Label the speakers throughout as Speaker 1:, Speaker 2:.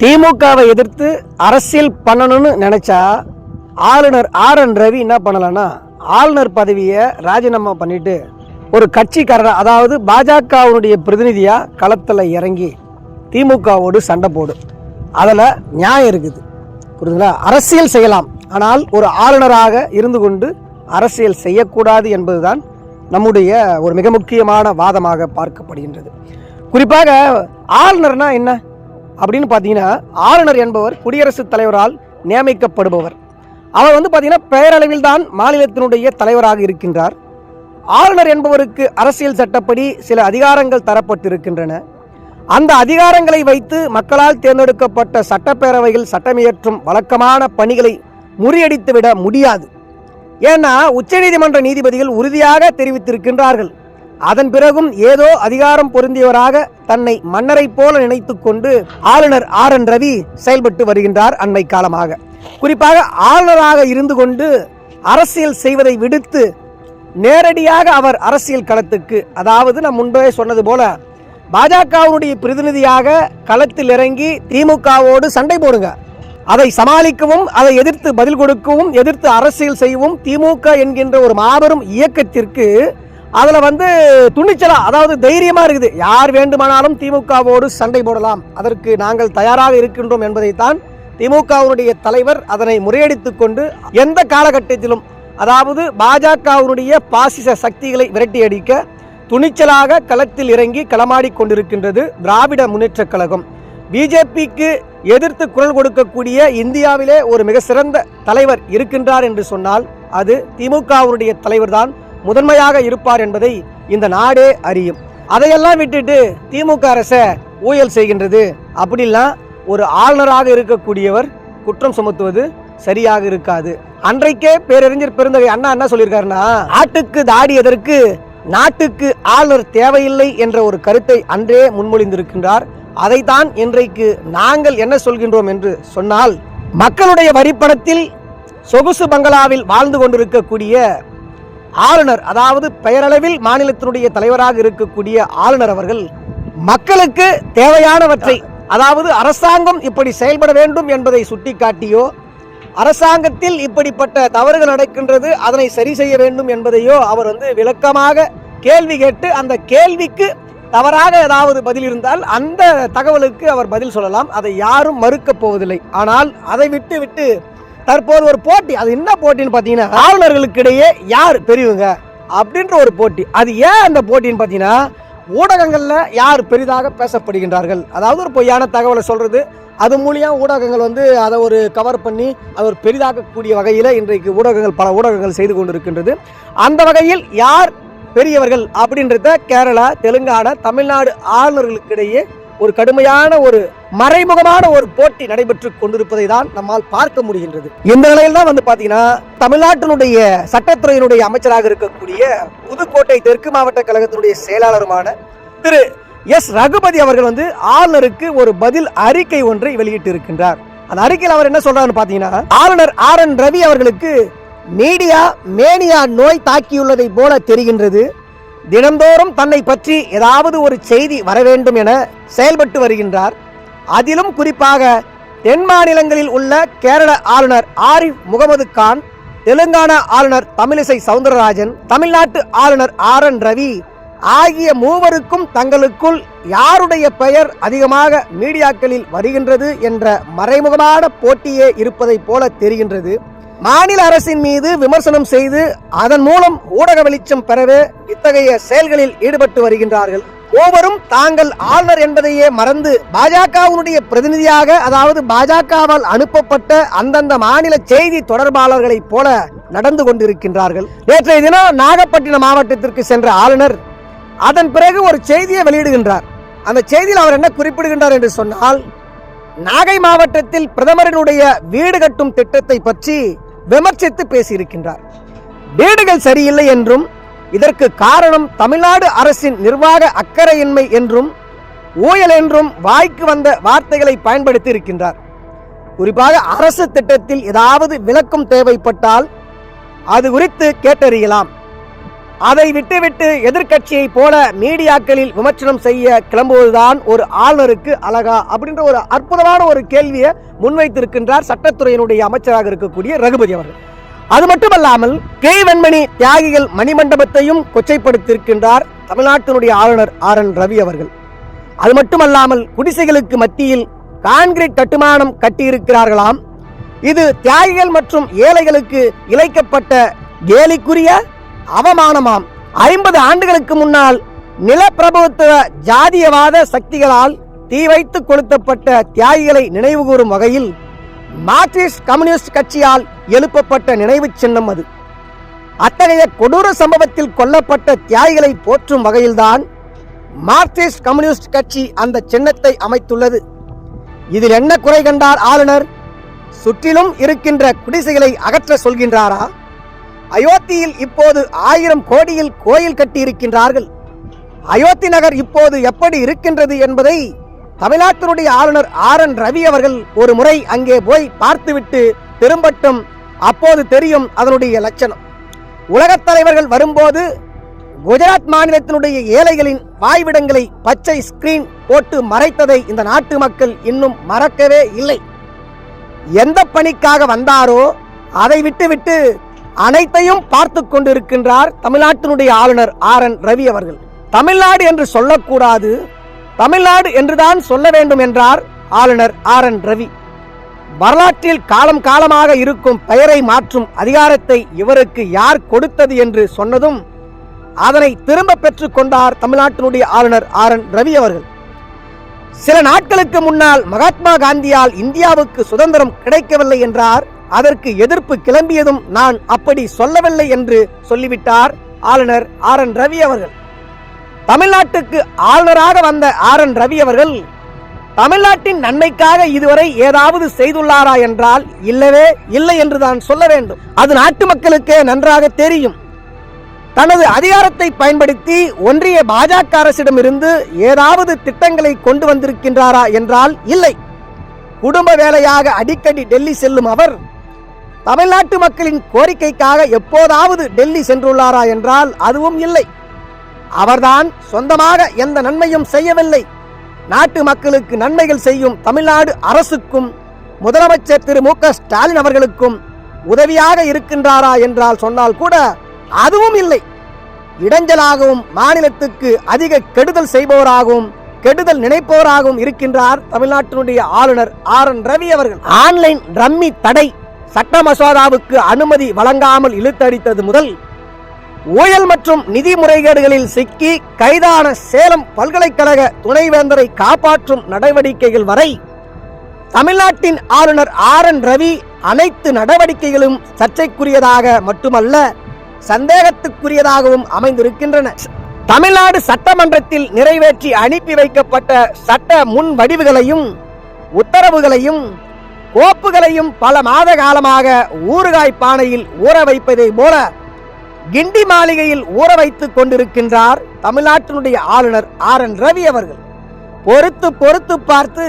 Speaker 1: திமுகவை எதிர்த்து அரசியல் பண்ணணும்னு நினைச்சா ஆளுநர் ஆர் என் ரவி என்ன பண்ணலான்னா ஆளுநர் பதவியை ராஜினாமா பண்ணிட்டு ஒரு கட்சிக்காரர் அதாவது பாஜகவுடைய பிரதிநிதியாக களத்தில் இறங்கி திமுகவோடு சண்டை போடும் அதில் நியாயம் இருக்குது. புரியுதுங்களா அரசியல் செய்யலாம். ஆனால் ஒரு ஆளுநராக இருந்து கொண்டு அரசியல் செய்யக்கூடாது என்பதுதான் நம்முடைய ஒரு மிக முக்கியமான வாதமாக பார்க்கப்படுகின்றது. குறிப்பாக ஆளுநர்னா என்ன? அப்படின்னு பார்த்தீங்கன்னா ஆளுநர் என்பவர் குடியரசுத் தலைவரால் நியமிக்கப்படுபவர். அவர் வந்து பார்த்தீங்கன்னா பெயரளவில் தான் மாநிலத்தினுடைய தலைவராக இருக்கின்றார். ஆளுநர் என்பவருக்கு அரசியல் சட்டப்படி சில அதிகாரங்கள் தரப்பட்டிருக்கின்றன. அந்த அதிகாரங்களை வைத்து மக்களால் தேர்ந்தெடுக்கப்பட்ட சட்டப்பேரவையில் சட்டமியற்றும் வழக்கமான பணிகளை முறியடித்துவிட முடியாது. ஏன்னா உச்சநீதிமன்ற நீதிபதிகள் உறுதியாக தெரிவித்திருக்கின்றார்கள். அதன் பிறகும் ஏதோ அதிகாரம் பொருந்தியவராக தன்னை மன்னரை போல நினைத்து கொண்டு ஆளுநர் ஆர் என் ரவி செயல்பட்டு வருகின்றார் அண்மை காலமாக. குறிப்பாக ஆளுநராக இருந்து கொண்டு அரசியல் செய்வதை விடுத்து நேரடியாக அவர் அரசியல் களத்துக்கு அதாவது நான் முன்பே சொன்னது போல பாஜகவுடைய பிரதிநிதியாக களத்தில் இறங்கி திமுகவோடு சண்டை போடுங்க. அதை சமாளிக்கவும் அதை எதிர்த்து பதில் கொடுக்கவும் எதிர்த்து அரசியல் செய்யவும் திமுக என்கின்ற ஒரு மாபெரும் இயக்கத்திற்கு அதில் வந்து துணிச்சலாக அதாவது தைரியமாக இருக்குது. யார் வேண்டுமானாலும் திமுகவோடு சண்டை போடலாம். அதற்கு நாங்கள் தயாராக இருக்கின்றோம் என்பதைத்தான் திமுகவுடைய தலைவர் அதனை முறியடித்துக் கொண்டு எந்த காலகட்டத்திலும் அதாவது பாஜகவுடைய பாசிச சக்திகளை விரட்டி அடிக்க துணிச்சலாக களத்தில் இறங்கி களமாடிக் கொண்டிருக்கின்றது திராவிட முன்னேற்றக் கழகம். பிஜேபிக்கு எதிர்த்து குரல் கொடுக்கக்கூடிய இந்தியாவிலே ஒரு மிக சிறந்த தலைவர் இருக்கின்றார் என்று சொன்னால் அது திமுகவுடைய தலைவர்தான் முதன்மையாக இருப்பார் என்பதை இந்த நாடே அறியும். அதையெல்லாம் விட்டுட்டு திமுக அரசை ஊழல் செய்கின்றது. அப்படிலாம் ஒரு ஆளுநராக இருக்கக்கூடியவர் குற்றம் சுமத்துவது சரியாக இருக்காது. அன்றைக்கே பேரறிஞர் பெருந்தகை அண்ணா என்ன சொல்லியிருக்காருன்னா ஆட்டுக்கு தாடி எதற்கு நாட்டுக்கு ஆளுநர் தேவையில்லை என்ற ஒரு கருத்தை அன்றே முன்மொழிந்திருக்கின்றார். அதைத்தான் இன்றைக்கு நாங்கள் என்ன சொல்கின்றோம் என்று சொன்னால் மக்களுடைய வரிப்பணத்தில் சொகுசு பங்களாவில் வாழ்ந்து கொண்டிருக்கக்கூடிய ஆளுநர் அதாவது பெயரளவில் மாநிலத்தினுடைய தலைவராக இருக்கக்கூடிய ஆளுநர் அவர்கள் மக்களுக்கு தேவையானவற்றை அதாவது அரசாங்கம் இப்படி செயல்பட வேண்டும் என்பதை சுட்டிக்காட்டியோ அரசாங்கத்தில் இப்படிப்பட்ட தவறுகள் நடக்கின்றது அதனை சரி செய்ய வேண்டும் என்பதையோ அவர் வந்து விளக்கமாக கேள்வி கேட்டு அந்த கேள்விக்கு தவறாக ஏதாவது பதில் இருந்தால் அந்த தகவலுக்கு அவர் பதில் சொல்லலாம். அதை யாரும் மறுக்கப் போவதில்லை. ஆனால் அதை விட்டு விட்டு தற்போது ஒரு போட்டி. அது என்ன போட்டின்னு பார்த்தீங்கன்னா ஆளுநர்களுக்கிடையே யார் பெரியவங்க அப்படின்ற ஒரு போட்டி. அது ஏன் அந்த போட்டின்னு பார்த்தீங்கன்னா ஊடகங்களில் யார் பெரிதாக பேசப்படுகின்றார்கள். அதாவது ஒரு பொய்யான தகவலை சொல்கிறது அது மூலியம் ஊடகங்கள் வந்து அதை ஒரு கவர் பண்ணி அதை ஒரு பெரிதாக்கக்கூடிய வகையில் இன்றைக்கு ஊடகங்கள் பல ஊடகங்கள் செய்து கொண்டிருக்கின்றது. அந்த வகையில் யார் பெரியவர்கள் அப்படின்றத கேரளா தெலுங்கானா தமிழ்நாடு ஆளுநர்களுக்கிடையே ஒரு கடுமையான ஒரு மறைமுகமான ஒரு போட்டி நடைபெற்று கொண்டிருப்பதை தான் நம்மால் பார்க்க முடிகின்றது. இந்த நிலையில் தான் வந்து பாத்தீங்கன்னா தமிழ்நாட்டினுடைய சட்டத்துறையினுடைய அமைச்சராக இருக்கக்கூடிய புதுக்கோட்டை தெற்கு மாவட்ட கழகத்தினுடைய செயலாளருமான திரு எஸ் ரகுபதி அவர்கள் வந்து ஆளுநருக்கு ஒரு பதில் அறிக்கை ஒன்றை வெளியிட்டு இருக்கின்றார் அந்த அறிக்கையில் அவர் என்ன சொல்றாருன்னு பாத்தீங்கன்னா ஆளுநர் ஆர் என் ரவி அவர்களுக்கு மீடியா மேனியா நோய் தாக்கியுள்ளதை போல தெரிகின்றது. தினந்தோறும் தன்னை பற்றி ஏதாவது ஒரு செய்தி வர வேண்டும் என செயல்பட்டு வருகின்றார். அதிலும் குறிப்பாக தென் மாநிலங்களில் உள்ள கேரள ஆளுநர் ஆரிஃப் முகமது கான் தெலுங்கானா ஆளுநர் தமிழிசை சவுந்தரராஜன் தமிழ்நாட்டு ஆளுநர் ஆர் என் ரவி ஆகிய மூவருக்கும் தங்களுக்குள் யாருடைய பெயர் அதிகமாக மீடியாக்களில் வருகின்றது என்ற மறைமுகமான போட்டியே இருப்பதைப் போல தெரிகின்றது. மாநில அரசின் மீது விமர்சனம் செய்து அதன் மூலம் ஊடக வெளிச்சம் பெறவே இத்தகைய செயல்களில் ஈடுபட்டு வருகின்றார்கள். ஒவ்வொரும் தாங்கள் ஆளுநர் என்பதையே மறந்து பாஜகவினுடைய பிரதிநிதியாக அதாவது பாஜகவால் அனுப்பப்பட்ட அந்தந்த மாநில செய்தி தொடர்பாளர்களைப் போல நடந்து கொண்டிருக்கின்றார்கள். நேற்றைய தினம் நாகப்பட்டினம் மாவட்டத்திற்கு சென்ற ஆளுநர் அதன் பிறகு ஒரு செய்தியை வெளியிடுகின்றார். அந்த செய்தியில் அவர் என்ன குறிப்பிடுகின்றார் என்று சொன்னால் நாகை மாவட்டத்தில் பிரதமரினுடைய வீடு கட்டும் திட்டத்தை பற்றி விமர்சித்து பேசியிருக்கின்றார். வீடுகள் சரியில்லை என்றும் இதற்கு காரணம் தமிழ்நாடு அரசின் நிர்வாக அக்கறையின்மை என்றும் ஊழல் என்றும் வாய்க்கு வந்த வார்த்தைகளை பயன்படுத்தி இருக்கின்றார் குறிப்பாக அரசு திட்டத்தில் ஏதாவது விளக்கம் தேவைப்பட்டால் அது குறித்து கேட்டறியலாம். அதை விட்டுவிட்டு எதிர்க்கட்சியை போல மீடியாக்களில் விமர்சனம் செய்ய கிளம்புவதுதான் ஒரு ஆளுநருக்கு அழகா அப்படின்ற ஒரு அற்புதமான ஒரு கேள்வியை முன்வைத்திருக்கின்றார் சட்டத்துறையினுடைய அமைச்சராக இருக்கக்கூடிய ரகுபதி அவர்கள். அது மட்டுமல்லாமல் கே. வெண்மணி தியாகிகள் மணிமண்டபத்தையும் கொச்சைப்படுத்தியிருக்கின்றார் தமிழ்நாட்டினுடைய ஆளுநர் ஆர். என். ரவி அவர்கள். அது மட்டுமல்லாமல் குடிசைகளுக்கு மத்தியில் கான்கிரீட் கட்டுமானம் கட்டியிருக்கிறார்களாம். இது தியாகிகள் மற்றும் ஏழைகளுக்கு இழைக்கப்பட்ட கேலிக்குரிய அவமானமாம். ஐம்பது ஆண்டுகளுக்கு முன்னால் நிலப்பிரபுத்துவ ஜாதியவாத சக்திகளால் தீ வைத்து கொளுத்தப்பட்ட தியாகிகளை நினைவுகூரும் வகையில் மார்க்சிஸ்ட் கம்யூனிஸ்ட் கட்சியால் எழுப்பப்பட்ட நினைவு சின்னம் அது. அத்தகைய கொடூர சம்பவத்தில் கொல்லப்பட்ட தியாகிகளை போற்றும் வகையில்தான் மார்க்சிஸ்ட் கம்யூனிஸ்ட் கட்சி அந்த சின்னத்தை அமைத்துள்ளது. இதில் என்ன குறை கண்டார் ஆளுநர்? சுற்றிலும் இருக்கின்ற குடிசைகளை அகற்ற சொல்கின்றாரா? அயோத்தியில் இப்போது ஆயிரம் கோடியில் கோயில் கட்டியிருக்கின்றார்கள். அயோத்தி நகர் இப்போது எப்படி இருக்கின்றது என்பதை தமிழ்நாட்டினுடைய ஆளுநர் ஆர் என் ரவி அவர்கள் ஒரு முறை அங்கே போய் பார்த்துவிட்டு திரும்பட்டும் அப்போது தெரியும் அதனுடைய லட்சணம். உலகத் தலைவர்கள் வரும்போது குஜராத் மாநிலத்தினுடைய ஏழைகளின் வாய்விடங்களை பச்சை ஸ்கிரீன் போட்டு மறைத்ததை இந்த நாட்டு மக்கள் இன்னும் மறக்கவே இல்லை. எந்த பணிக்காக வந்தாரோ அதை விட்டுவிட்டு அனைத்தையும் பார்த்து கொண்டிருக்கின்றார் தமிழ்நாட்டினுடைய ஆளுநர் ஆர் என் ரவி அவர்கள். தமிழ்நாடு என்று சொல்லக்கூடாது. தமிழ்நாடு என்றுதான் சொல்ல வேண்டும் என்றார் ஆளுநர் ஆர் என் ரவி. வரலாற்றில் காலம் காலமாக இருக்கும் பெயரை மாற்றும் அதிகாரத்தை இவருக்கு யார் கொடுத்தது என்று சொன்னதும் அதனை திரும்ப பெற்றுக் கொண்டார் தமிழ்நாட்டினுடைய ஆளுநர் ஆர் என் ரவி அவர்கள். சில நாட்களுக்கு முன்னால் மகாத்மா காந்தியால் இந்தியாவுக்கு சுதந்திரம் கிடைக்கவில்லை என்றார் அதற்கு எதிர்ப்பு கிளம்பியதும் நான் அப்படி சொல்லவில்லை என்று சொல்லிவிட்டார் ஆளுநர் ஆர் என் ரவி அவர்கள். தமிழ்நாட்டுக்கு ஆளுநராக வந்த ஆர் என் ரவி அவர்கள் தமிழ்நாட்டின் நன்மைக்காக இதுவரை ஏதாவது செய்துள்ளாரா என்றால் இல்லவே இல்லை என்று தான் சொல்ல வேண்டும். அது நாட்டு மக்களுக்கே நன்றாக தெரியும். தனது அதிகாரத்தை பயன்படுத்தி ஒன்றிய பாஜக அரசிடமிருந்து ஏதாவது திட்டங்களை கொண்டு வந்திருக்கின்றாரா என்றால் இல்லை. குடும்ப வேலையாக அடிக்கடி டெல்லி செல்லும் அவர் தமிழ்நாட்டு மக்களின் கோரிக்கைக்காக எப்போதாவது டெல்லி சென்றுள்ளாரா என்றால் அதுவும் இல்லை. அவர்தான் சொந்தமாக எந்த நன்மையும் செய்யவில்லை. நாட்டு மக்களுக்கு நன்மைகள் செய்யும் தமிழ்நாடு அரசுக்கும் முதலமைச்சர் திரு மு ஸ்டாலின் அவர்களுக்கும் உதவியாக இருக்கின்றாரா என்றால் சொன்னால் கூட அதுவும் இல்லை. இடைஞ்சலாகவும் மாநிலத்துக்கு அதிக கெடுதல் செய்பவராகவும் கெடுதல் நினைப்பவராகவும் இருக்கின்றார் தமிழ்நாட்டினுடைய ஆளுநர் ஆர் என் ரவி அவர்கள். ஆன்லைன் ரம்மி தடை சட்ட மசோதாவுக்கு அனுமதி வழங்காமல் இழுத்தடித்தது முதல் ஊழல் மற்றும் நிதி முறைகேடுகளில் சிக்கி கைதான சேலம் பல்கலைக்கழக துணைவேந்தரை காப்பாற்றும் நடவடிக்கைகள் வரை தமிழ்நாட்டின் ஆளுநர் ஆர் என் ரவி அனைத்து நடவடிக்கைகளும் சர்ச்சைக்குரியதாக மட்டுமல்ல சந்தேகத்துக்குரியதாகவும் அமைந்திருக்கின்றன. தமிழ்நாடு சட்டமன்றத்தில் நிறைவேற்றி அனுப்பி வைக்கப்பட்ட சட்ட முன் வடிவுகளையும் உத்தரவுகளையும் கோப்புகளையும் பல மாத காலமாக ஊறுகாய் பானையில் ஊற வைப்பதை போல கிண்டி மாளிகையில் ஊற வைத்துக் கொண்டிருக்கின்றார் தமிழ்நாட்டினுடைய ஆளுநர் ஆர் என் ரவி அவர்கள். பொறுத்து பொறுத்து பார்த்து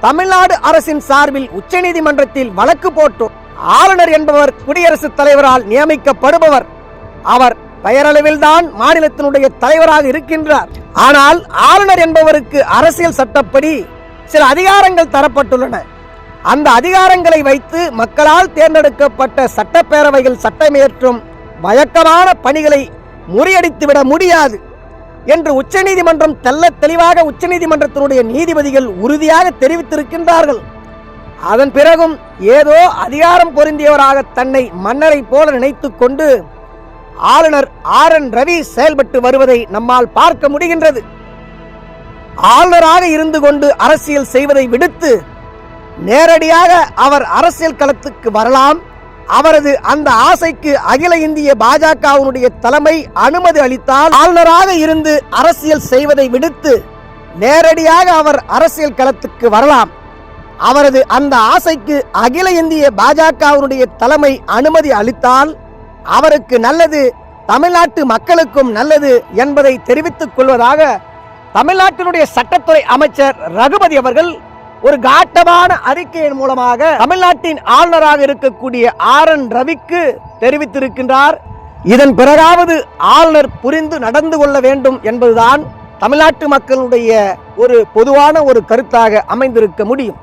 Speaker 1: தமிழ்நாடு அரசின் சார்பில் உச்சநீதிமன்றத்தில் வழக்கு போட்டோம் ஆளுநர் என்பவர் குடியரசுத் தலைவரால் நியமிக்கப்படுபவர். அவர் பெயரளவில்தான் மாநிலத்தினுடைய தலைவராக இருக்கின்றார். ஆனால் ஆளுநர் என்பவருக்கு அரசியல் சட்டப்படி சில அதிகாரங்கள் தரப்பட்டுள்ளன. அந்த அதிகாரங்களை வைத்து மக்களால் தேர்ந்தெடுக்கப்பட்ட சட்டப்பேரவைகள் சட்டமேற்றும் வழக்கமான பணிகளை முறியடித்துவிட முடியாது என்று உச்சநீதிமன்றம் தெல்ல தெளிவாக உச்சநீதிமன்றத்தினுடைய நீதிபதிகள் உறுதியாக தெரிவித்திருக்கின்றார்கள். அதன் பிறகும் ஏதோ அதிகாரம் பொருந்தியவராக தன்னை மன்னரை போல நினைத்துக் கொண்டு ஆளுநர் ஆர் என் ரவி செயல்பட்டு வருவதை நம்மால் பார்க்க முடிகின்றது. ஆளுநராக இருந்து கொண்டு அரசியல் செய்வதை விடுத்து நேரடியாக அவர் அரசியல் களத்துக்கு வரலாம். அவரது அந்த ஆசைக்கு அகில இந்திய பாஜகவினுடைய தலைமை அனுமதி அளித்தால் ஆளுநராக இருந்து அரசியல் செய்வதை விடுத்து நேரடியாக அவர் அரசியல் களத்துக்கு வரலாம். அவரது அந்த ஆசைக்கு அகில இந்திய பாஜகவினுடைய தலைமை அனுமதி அளித்தால் அவருக்கு நல்லது தமிழ்நாட்டு மக்களுக்கும் நல்லது என்பதை தெரிவித்துக் கொள்வதாக தமிழ்நாட்டினுடைய சட்டத்துறை அமைச்சர் ரகுபதி அவர்கள் ஒரு காட்டமான அறிக்கையின் மூலமாக தமிழ்நாட்டின் ஆளுநராக இருக்கக்கூடிய ஆர் என் ரவிக்கு தெரிவித்திருக்கின்றார். இதன் பிறகாவது ஆளுநர் புரிந்து நடந்து கொள்ள வேண்டும் என்பதுதான் தமிழ்நாட்டு மக்களுடைய ஒரு பொதுவான ஒரு கருத்தாக அமைந்திருக்க முடியும்.